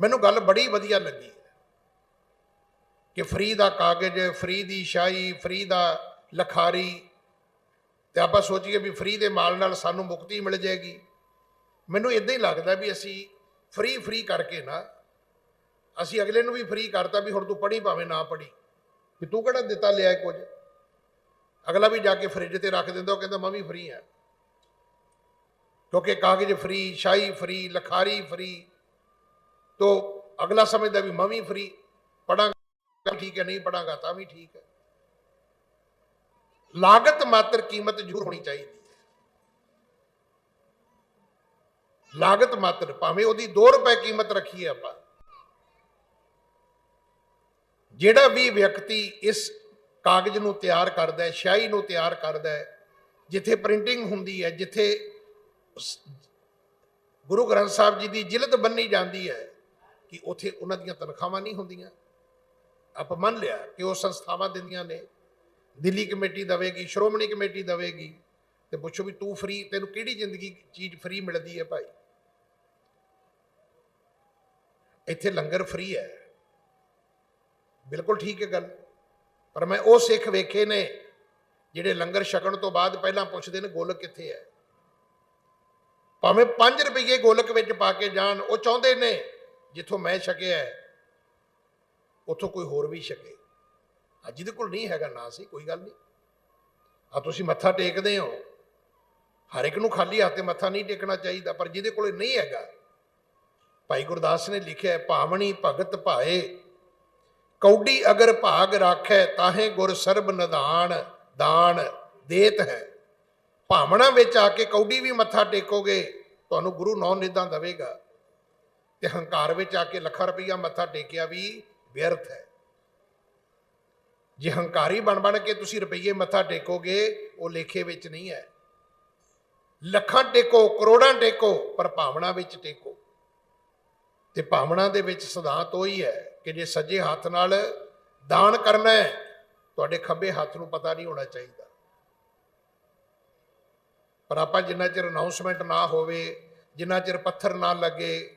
ਮੈਨੂੰ ਗੱਲ ਬੜੀ ਵਧੀਆ ਲੱਗੀ ਕਿ ਫਰੀ ਦਾ ਕਾਗਜ਼, ਫਰੀ ਦੀ ਸ਼ਾਹੀ, ਫਰੀ ਦਾ ਲਖਾਰੀ ਤੇ ਆਪਾਂ ਸੋਚੀਏ ਵੀ ਫਰੀ ਦੇ ਮਾਲ ਨਾਲ ਸਾਨੂੰ ਮੁਕਤੀ ਮਿਲ ਜਾਏਗੀ। ਮੈਨੂੰ ਇਦਾਂ ਹੀ ਲੱਗਦਾ ਵੀ ਅਸੀਂ ਫਰੀ ਫਰੀ ਕਰਕੇ ਨਾ ਅਸੀਂ ਅਗਲੇ ਨੂੰ ਵੀ ਫਰੀ ਕਰਤਾ ਵੀ ਹੁਣ ਤੂੰ ਪੜ੍ਹੀ ਭਾਵੇਂ ਨਾ ਪੜ੍ਹੀ, ਵੀ ਤੂੰ ਕਿਹੜਾ ਦਿੱਤਾ ਲਿਆ ਕੁਝ? ਅਗਲਾ ਵੀ ਜਾ ਕੇ ਫ੍ਰਿਜ ਤੇ ਰੱਖ ਦਿੰਦਾ, ਉਹ ਕਹਿੰਦਾ ਮੈਂ ਵੀ ਫਰੀ ਆ ਕਿਉਂਕਿ ਕਾਗਜ਼ ਫਰੀ, ਸ਼ਾਹੀ ਫਰੀ, ਲਖਾਰੀ ਫਰੀ ਤੋ ਅਗਲਾ ਸਮਝਦਾ ਵੀ ਮੈਂ ਵੀ ਫਰੀ ਪੜਾਂਗਾ ਠੀਕ ਹੈ, ਨਹੀਂ ਪੜਾਂਗਾ ਤਾਂ ਵੀ ਠੀਕ ਹੈ। ਲਾਗਤ ਮਾਤਰ ਕੀਮਤ ਜ਼ਰੂਰ ਹੋਣੀ ਚਾਹੀਦੀ ਹੈ। ਲਾਗਤ ਮਾਤਰ, ਭਾਵੇਂ ਉਹਦੀ 2 ਰੁਪਏ ਕੀਮਤ ਰੱਖੀਏ ਆਪਾਂ। ਜਿਹੜਾ ਵੀ ਵਿਅਕਤੀ ਇਸ ਕਾਗਜ਼ ਨੂੰ ਤਿਆਰ ਕਰਦਾ ਹੈ, ਸ਼ਾਹੀ ਨੂੰ ਤਿਆਰ ਕਰਦਾ ਹੈ, ਜਿੱਥੇ ਪ੍ਰਿੰਟਿੰਗ ਹੁੰਦੀ ਹੈ, ਜਿੱਥੇ ਗੁਰੂ ਗ੍ਰੰਥ ਸਾਹਿਬ ਜੀ ਦੀ ਜਿਲਦ ਬੰਨੀ ਜਾਂਦੀ ਹੈ ਕਿ ਉਥੇ ਉਹਨਾਂ ਦੀਆਂ ਤਨਖਾਹਾਂ ਨਹੀਂ ਹੁੰਦੀਆਂ। ਆਪਾਂ ਮੰਨ ਲਿਆ ਕਿ ਉਹ ਸੰਸਥਾਵਾਂ ਦਿੰਦੀਆਂ ਨੇ, ਦਿੱਲੀ ਕਮੇਟੀ ਦਵੇਗੀ, ਸ਼੍ਰੋਮਣੀ ਕਮੇਟੀ ਦਵੇਗੀ, ਤੇ ਪੁੱਛੋ ਵੀ ਤੂੰ ਫ੍ਰੀ ਤੈਨੂੰ ਕਿਹੜੀ ਜ਼ਿੰਦਗੀ ਚੀਜ਼ ਫ੍ਰੀ ਮਿਲਦੀ ਹੈ ਭਾਈ? ਇੱਥੇ ਲੰਗਰ ਫ੍ਰੀ ਹੈ। ਬਿਲਕੁਲ ਠੀਕ ਹੈ ਗੱਲ। ਪਰ ਮੈਂ ਉਹ ਸਿੱਖ ਵੇਖੇ ਨੇ, ਜਿਹੜੇ ਲੰਗਰ ਛਕਣ ਤੋਂ ਬਾਅਦ ਪਹਿਲਾਂ ਪੁੱਛਦੇ ਨੇ ਗੋਲਕ ਕਿੱਥੇ ਹੈ। ਭਾਵੇਂ 5 ਰੁਪਏ ਗੋਲਕ ਵਿੱਚ ਪਾ ਕੇ ਜਾਣ, ਉਹ ਚਾਹੁੰਦੇ ਨੇ ਜਿੱਥੋਂ ਮੈਂ ਛਕਿਆ ਉੱਥੋਂ ਕੋਈ ਹੋਰ ਵੀ ਛਕੇ। ਆ ਜਿਹਦੇ ਕੋਲ ਨਹੀਂ ਹੈਗਾ ਨਾ ਸੀ ਕੋਈ ਗੱਲ ਨਹੀਂ। ਆ ਤੁਸੀਂ ਮੱਥਾ ਟੇਕਦੇ ਹੋ। ਹਰ ਇੱਕ ਨੂੰ ਖਾਲੀ ਹੱਥ ਤੇ ਮੱਥਾ ਨਹੀਂ ਟੇਕਣਾ ਚਾਹੀਦਾ ਪਰ ਜਿਹਦੇ ਕੋਲ ਨਹੀਂ ਹੈਗਾ ਭਾਈ ਗੁਰਦਾਸ ਨੇ ਲਿਖਿਆ ਹੈ, ਭਾਵਣੀ ਭਗਤ ਭਾਏ ਕੌਡੀ ਅਗਰ ਭਾਗ ਰਾਖੈ ਤਾਹੇ ਗੁਰ ਸਰਬ ਨਿਦਾਨ ਦਾਨ ਦੇਤ ਹੈ। ਭਾਵਨਾ ਵਿੱਚ ਆ ਕੇ ਕੌਡੀ ਵੀ ਮੱਥਾ ਟੇਕੋਗੇ ਤੁਹਾਨੂੰ ਗੁਰੂ ਨੌ ਨਿਧਾਂ ਦੇਵੇਗਾ। ਤੇ ਹੰਕਾਰ ਵਿੱਚ ਆ ਕੇ ਲੱਖਾਂ ਰੁਪਈਆ ਮੱਥਾ ਟੇਕਿਆ ਵੀ ਵਿਅਰਥ ਹੈ। ਜੇ ਹੰਕਾਰੀ ਬਣ ਬਣ ਕੇ ਤੁਸੀਂ ਰੁਪਈਏ ਮੱਥਾ ਟੇਕੋਗੇ, ਉਹ ਲੇਖੇ ਵਿੱਚ ਨਹੀਂ ਹੈ। ਲੱਖਾਂ ਟੇਕੋ, ਕਰੋੜਾਂ ਟੇਕੋ, ਪਰ ਭਾਵਨਾ ਵਿੱਚ ਟੇਕੋ। ਤੇ ਭਾਵਨਾ ਦੇ ਵਿੱਚ ਸਿਧਾਂਤ ਉਹੀ ਹੈ ਕਿ ਜੇ ਸੱਜੇ ਹੱਥ ਨਾਲ ਦਾਨ ਕਰਨਾ ਹੈ, ਤੁਹਾਡੇ ਖੱਬੇ ਹੱਥ ਨੂੰ ਪਤਾ ਨਹੀਂ ਹੋਣਾ ਚਾਹੀਦਾ। ਪਰ ਆਪਾਂ ਜਿੰਨਾ ਚਿਰ ਅਨਾਉਂਸਮੈਂਟ ਨਾ ਹੋਵੇ, ਜਿੰਨਾ ਚਿਰ ਪੱਥਰ ਨਾ ਲੱਗੇ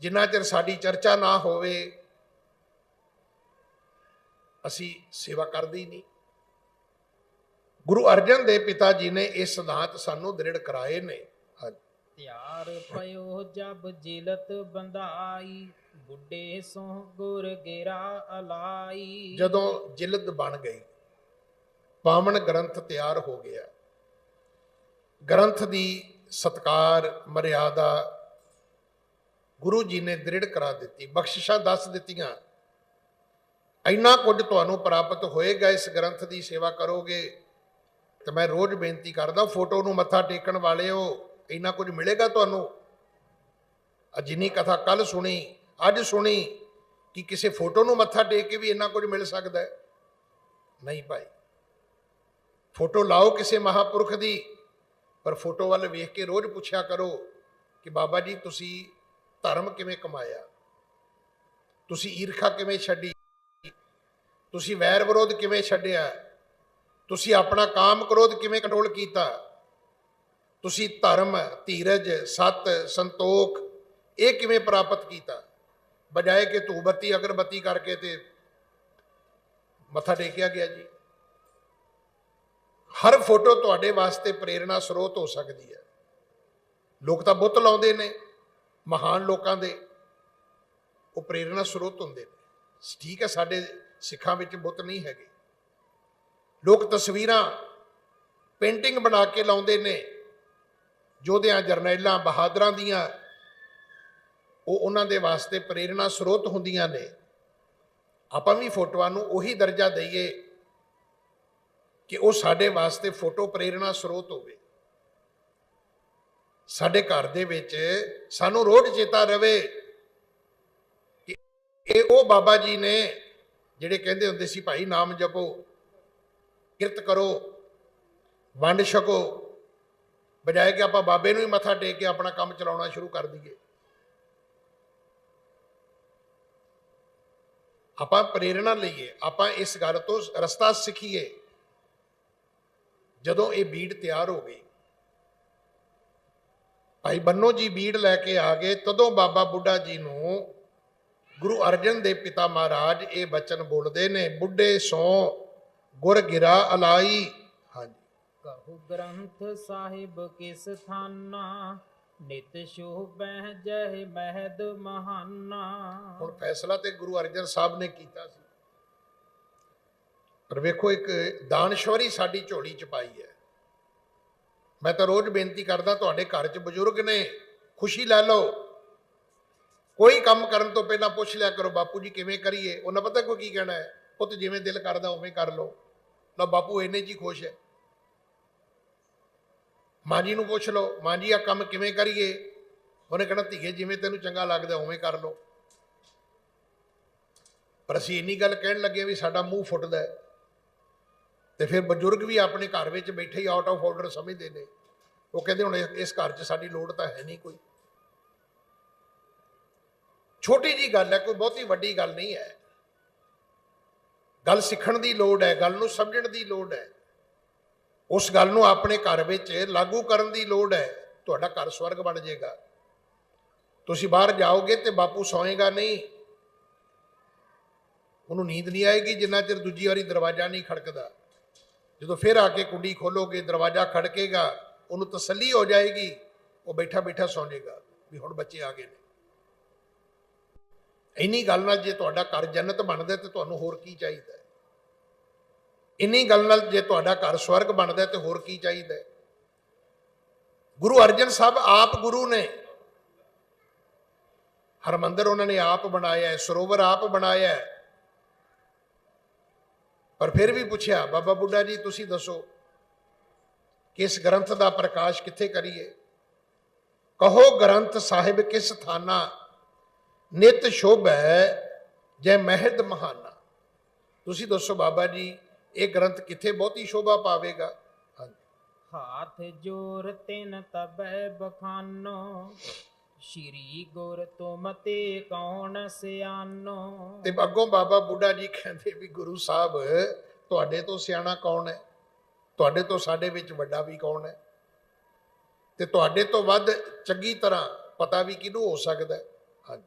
ਜਿੰਨਾ ਚਿਰ ਸਾਡੀ ਚਰਚਾ ਨਾ ਹੋਵੇ ਅਸੀਂ ਸੇਵਾ ਕਰਦੇ ਹੀ ਨਹੀਂ। ਗੁਰੂ ਅਰਜਨ ਦੇ ਪਿਤਾ ਜੀ ਨੇ ਇਹ ਸਿਧਾਂਤ ਸਾਨੂੰ ਦ੍ਰਿੜ ਕਰਾਏ ਨੇ। ਤਿਆਰ ਪਇਓ ਜਬ ਜਿਲਤ ਬੰਧਾਈ ਬੁੱਢੇ ਸੋ ਗੁਰ ਗੇਰਾ ਅਲਾਈ। ਜਦੋਂ ਜਿਲਦ ਬਣ ਗਈ ਪਾਵਨ ਗ੍ਰੰਥ ਤਿਆਰ ਹੋ ਗਿਆ। ਗ੍ਰੰਥ ਦੀ ਸਤਕਾਰ ਮਰਿਆਦਾ ਗੁਰੂ ਜੀ ਨੇ ਦ੍ਰਿੜ ਕਰਾ ਦਿੱਤੀ, ਬਖਸ਼ਿਸ਼ਾਂ ਦੱਸ ਦਿੱਤੀਆਂ। ਇੰਨਾ ਕੁਝ ਤੁਹਾਨੂੰ ਪ੍ਰਾਪਤ ਹੋਏਗਾ, ਇਸ ਗ੍ਰੰਥ ਦੀ ਸੇਵਾ ਕਰੋਗੇ, ਤੇ ਮੈਂ ਰੋਜ਼ ਬੇਨਤੀ ਕਰਦਾ, ਫੋਟੋ ਨੂੰ ਮੱਥਾ ਟੇਕਣ ਵਾਲਿਓ, ਇੰਨਾ ਕੁਝ ਮਿਲੇਗਾ ਤੁਹਾਨੂੰ? ਆ ਜਿੰਨੀ ਕਥਾ ਕੱਲ ਸੁਣੀ, ਅੱਜ ਸੁਣੀ, ਕਿ ਕਿਸੇ ਫੋਟੋ ਨੂੰ ਮੱਥਾ ਟੇਕ ਕੇ ਵੀ ਇੰਨਾ ਕੁਝ ਮਿਲ ਸਕਦਾ ਹੈ? ਨਹੀਂ ਭਾਈ। ਫੋਟੋ ਲਾਓ ਕਿਸੇ ਮਹਾਪੁਰਖ ਦੀ, ਪਰ ਫੋਟੋ ਵੱਲ ਵੇਖ ਕੇ ਰੋਜ਼ ਪੁੱਛਿਆ ਕਰੋ ਕਿ ਬਾਬਾ ਜੀ, ਤੁਸੀਂ ਧਰਮ ਕਿਵੇਂ ਕਮਾਇਆ? ਤੁਸੀਂ ਈਰਖਾ ਕਿਵੇਂ ਛੱਡੀ? ਤੁਸੀਂ ਵੈਰ ਵਿਰੋਧ ਕਿਵੇਂ ਛੱਡਿਆ? ਤੁਸੀਂ ਆਪਣਾ ਕਾਮ ਕ੍ਰੋਧ ਕਿਵੇਂ ਕੰਟਰੋਲ ਕੀਤਾ? ਤੁਸੀਂ ਧਰਮ, ਧੀਰਜ, ਸਤ, ਸੰਤੋਖ, ਇਹ ਕਿਵੇਂ ਪ੍ਰਾਪਤ ਕੀਤਾ? ਬਜਾਏ ਕਿ ਧੂਪ ਬੱਤੀ, ਅਗਰਬੱਤੀ ਕਰਕੇ ਤੇ ਮੱਥਾ ਟੇਕਿਆ ਗਿਆ ਜੀ। ਹਰ ਫੋਟੋ ਤੁਹਾਡੇ ਵਾਸਤੇ ਪ੍ਰੇਰਣਾ ਸਰੋਤ ਹੋ ਸਕਦੀ ਹੈ। ਲੋਕ ਤਾਂ ਬੁੱਤ ਲਾਉਂਦੇ ਨੇ। ਮਹਾਨ ਲੋਕਾਂ ਦੇ ਉਹ ਪ੍ਰੇਰਣਾ ਸਰੋਤ ਹੁੰਦੇ ਨੇ। ਠੀਕ ਹੈ, ਸਾਡੇ ਸਿੱਖਾਂ ਵਿੱਚ ਬੁੱਤ ਨਹੀਂ ਹੈਗੇ। ਲੋਕ ਤਸਵੀਰਾਂ, ਪੇਂਟਿੰਗ ਬਣਾ ਕੇ ਲਾਉਂਦੇ ਨੇ, ਯੋਧਿਆਂ, ਜਰਨੈਲਾਂ, ਬਹਾਦਰਾਂ ਦੀਆਂ। ਉਹ ਉਹਨਾਂ ਦੇ ਵਾਸਤੇ ਪ੍ਰੇਰਣਾ ਸਰੋਤ ਹੁੰਦੀਆਂ ਨੇ। ਆਪਾਂ ਵੀ ਫੋਟੋਆਂ ਨੂੰ ਉਹੀ ਦਰਜਾ ਦਈਏ ਕਿ ਉਹ ਸਾਡੇ ਵਾਸਤੇ ਫੋਟੋ ਪ੍ਰੇਰਣਾ ਸਰੋਤ ਹੋਵੇ। ਸਾਡੇ ਘਰ ਦੇ ਵਿੱਚ ਸਾਨੂੰ ਰੋਜ਼ ਚੇਤਾ ਰਵੇ ਕਿ ਇਹ ਉਹ ਬਾਬਾ ਜੀ ਨੇ ਜਿਹੜੇ ਕਹਿੰਦੇ ਹੁੰਦੇ ਸੀ, ਭਾਈ ਨਾਮ ਜਪੋ, ਕਿਰਤ ਕਰੋ, ਵੰਡ ਛਕੋ, ਬਜਾਏ ਕਿ ਆਪਾਂ ਬਾਬੇ ਨੂੰ ਹੀ ਮੱਥਾ ਟੇਕ ਕੇ ਆਪਣਾ ਕੰਮ ਚਲਾਉਣਾ ਸ਼ੁਰੂ ਕਰ ਦਈਏ। ਆਪਾਂ ਪ੍ਰੇਰਣਾ ਲਈਏ, ਆਪਾਂ ਇਸ ਗੱਲ ਤੋਂ ਰਸਤਾ ਸਿੱਖੀਏ। ਜਦੋਂ ਇਹ ਬੀੜ ਤਿਆਰ ਹੋ ਗਈ ਭਾਈ ਬੰਨੋ ਜੀ ਬੀੜ ਲੈ ਕੇ ਆ ਗਏ। ਤਦੋਂ ਬਾਬਾ ਬੁੱਢਾ ਜੀ ਨੂੰ ਗੁਰੂ ਅਰਜਨ ਦੇ ਪਿਤਾ ਮਹਾਰਾਜ ਇਹ ਬਚਨ ਬੋਲਦੇ ਨੇ ਬੁੱਢੇ ਸੋ ਗੁਰ ਗਿਰਾ ਅਲਾਈ। ਹਾਂਜੀ। ਕਹੂ ਗ੍ਰੰਥ ਸਾਹਿਬ ਕਿਸ ਥਾਨਾ ਨਿਤ ਸ਼ੋਭੈ ਜਹ ਮਹਿਦ ਮਹਾਨਾ। ਹੁਣ ਫੈਸਲਾ ਤੇ ਗੁਰੂ ਅਰਜਨ ਸਾਹਿਬ ਨੇ ਕੀਤਾ ਸੀ। ਪਰ ਵੇਖੋ ਇੱਕ ਦਾਨਸ਼ਵਰੀ ਸਾਡੀ ਝੋਲੀ ਚ ਪਾਈ ਹੈ। ਮੈਂ ਤਾਂ ਰੋਜ਼ ਬੇਨਤੀ ਕਰਦਾ, ਤੁਹਾਡੇ ਘਰ ਚ ਬਜ਼ੁਰਗ ਨੇ, ਖੁਸ਼ੀ ਲੈ ਲਓ। ਕੋਈ ਕੰਮ ਕਰਨ ਤੋਂ ਪਹਿਲਾਂ ਪੁੱਛ ਲਿਆ ਕਰੋ, ਬਾਪੂ ਜੀ ਕਿਵੇਂ ਕਰੀਏ? ਉਹਨਾਂ ਪਤਾ ਕੋਈ ਕੀ ਕਹਿਣਾ ਹੈ? ਪੁੱਤ ਜਿਵੇਂ ਦਿਲ ਕਰਦਾ ਉਵੇਂ ਕਰ ਲਓ। ਲਓ ਬਾਪੂ, ਇੰਨੇ ਜੀ ਖੁਸ਼ ਹੈ। ਮਾਂ ਜੀ ਨੂੰ ਪੁੱਛ ਲਓ, ਮਾਂ ਜੀ ਆ ਕੰਮ ਕਿਵੇਂ ਕਰੀਏ? ਉਹਨੇ ਕਹਿਣਾ, ਧੀਏ, ਜਿਵੇਂ ਤੈਨੂੰ ਚੰਗਾ ਲੱਗਦਾ, ਉਵੇਂ ਕਰ ਲਓ। ਪਰ ਅਸੀਂ ਇੰਨੀ ਗੱਲ ਕਹਿਣ ਲੱਗੇ ਵੀ ਸਾਡਾ ਮੂੰਹ ਫੁੱਟਦਾ ਹੈ। ਤੇ ਫਿਰ ਬਜ਼ੁਰਗ ਵੀ ਆਪਣੇ ਘਰ ਵਿੱਚ ਬੈਠੇ ਹੀ ਆਊਟ ਆਫ ਆਰਡਰ ਸਮਝਦੇ ਨੇ। ਉਹ ਕਹਿੰਦੇ ਹੁਣ ਇਸ- ਘਰ 'ਚ ਸਾਡੀ ਲੋੜ ਤਾਂ ਹੈ ਨਹੀਂ ਕੋਈ। ਛੋਟੀ ਜੀ ਗੱਲ ਹੈ, ਕੋਈ ਬਹੁਤੀ ਵੱਡੀ ਗੱਲ ਨਹੀਂ ਹੈ। ਗੱਲ ਸਿੱਖਣ ਦੀ ਲੋੜ ਹੈ, ਗੱਲ ਨੂੰ ਸਮਝਣ ਦੀ ਲੋੜ ਹੈ। ਉਸ ਗੱਲ ਨੂੰ ਆਪਣੇ ਘਰ ਵਿੱਚ ਲਾਗੂ ਕਰਨ ਦੀ ਲੋੜ ਹੈ। ਤੁਹਾਡਾ ਘਰ ਸਵਰਗ ਬਣ ਜਾਏਗਾ। ਤੁਸੀਂ ਬਾਹਰ ਜਾਓਗੇ ਤੇ ਬਾਪੂ ਸੌਏਗਾ ਨਹੀਂ। ਉਹਨੂੰ ਨੀਂਦ ਨਹੀਂ ਆਏਗੀ ਜਿੰਨਾ ਚਿਰ ਦੂਜੀ ਵਾਰੀ ਦਰਵਾਜ਼ਾ ਨਹੀਂ ਖੜਕਦਾ। ਜਦੋਂ ਫਿਰ ਆ ਕੇ ਕੁੰਡੀ ਖੋਲੋਗੇ, ਦਰਵਾਜ਼ਾ ਖੜਕੇਗਾ, ਉਹਨੂੰ ਤਸੱਲੀ ਹੋ ਜਾਏਗੀ, ਉਹ ਬੈਠਾ ਬੈਠਾ ਸੌਂ ਜਾਏਗਾ ਵੀ ਹੁਣ ਬੱਚੇ ਆ ਗਏ ਨੇ। ਇੰਨੀ ਗੱਲ ਨਾਲ ਜੇ ਤੁਹਾਡਾ ਘਰ ਜੰਨਤ ਬਣਦਾ ਤੇ ਤੁਹਾਨੂੰ ਹੋਰ ਕੀ ਚਾਹੀਦਾ ਇੰਨੀ ਗੱਲ ਨਾਲ ਜੇ ਤੁਹਾਡਾ ਘਰ ਸਵਰਗ ਬਣਦਾ ਤੇ ਹੋਰ ਕੀ ਚਾਹੀਦਾ ਗੁਰੂ ਅਰਜਨ ਸਾਹਿਬ ਆਪ ਗੁਰੂ ਨੇ। ਹਰਮੰਦਰ ਉਹਨਾਂ ਨੇ ਆਪ ਬਣਾਇਆ ਹੈ, ਸਰੋਵਰ ਆਪ ਬਣਾਇਆ ਹੈ ਪਰ ਫਿਰ ਵੀ ਪੁੱਛਿਆ, ਬਾਬਾ ਬੁੱਢਾ ਜੀ, ਤੁਸੀਂ ਦੱਸੋ ਕਿ ਇਸ ਗ੍ਰੰਥ ਦਾ ਪ੍ਰਕਾਸ਼ ਕਿੱਥੇ ਕਰੀਏ? ਕਹੋ ਗ੍ਰੰਥ ਸਾਹਿਬ ਕਿਸ ਥਾਨਾ? ਨਿਤ ਸ਼ੋਭੈ ਜੈ ਮਹਿਦ ਮਹਾਨਾ। ਤੁਸੀਂ ਦੱਸੋ ਬਾਬਾ ਜੀ, ਇਹ ਗ੍ਰੰਥ ਕਿੱਥੇ ਬਹੁਤੀ ਸ਼ੋਭਾ ਪਾਵੇਗਾ? ਹਾਥ ਜੋਰ ਤਿਨ ਤਬੈ ਬਖਾਨੋ। ਸ਼੍ਰੀ ਗੁਰ ਤੁਮ ਤੇ ਕੌਣ ਸਿਆਨੋ ਤੇ ਅੱਗੋਂ ਬਾਬਾ ਬੁੱਢਾ ਜੀ ਕਹਿੰਦੇ ਵੀ ਗੁਰੂ ਸਾਹਿਬ, ਤੁਹਾਡੇ ਤੋਂ ਸਿਆਣਾ ਕੌਣ ਹੈ? ਤੁਹਾਡੇ ਤੋਂ ਸਾਡੇ ਵਿੱਚ ਵੱਡਾ ਵੀ ਕੌਣ ਹੈ? ਤੇ ਤੁਹਾਡੇ ਤੋਂ ਵੱਧ ਚੰਗੀ ਤਰ੍ਹਾਂ ਪਤਾ ਵੀ ਕਿਹਨੂੰ ਹੋ ਸਕਦਾ ਹੈ? ਹਾਂਜੀ।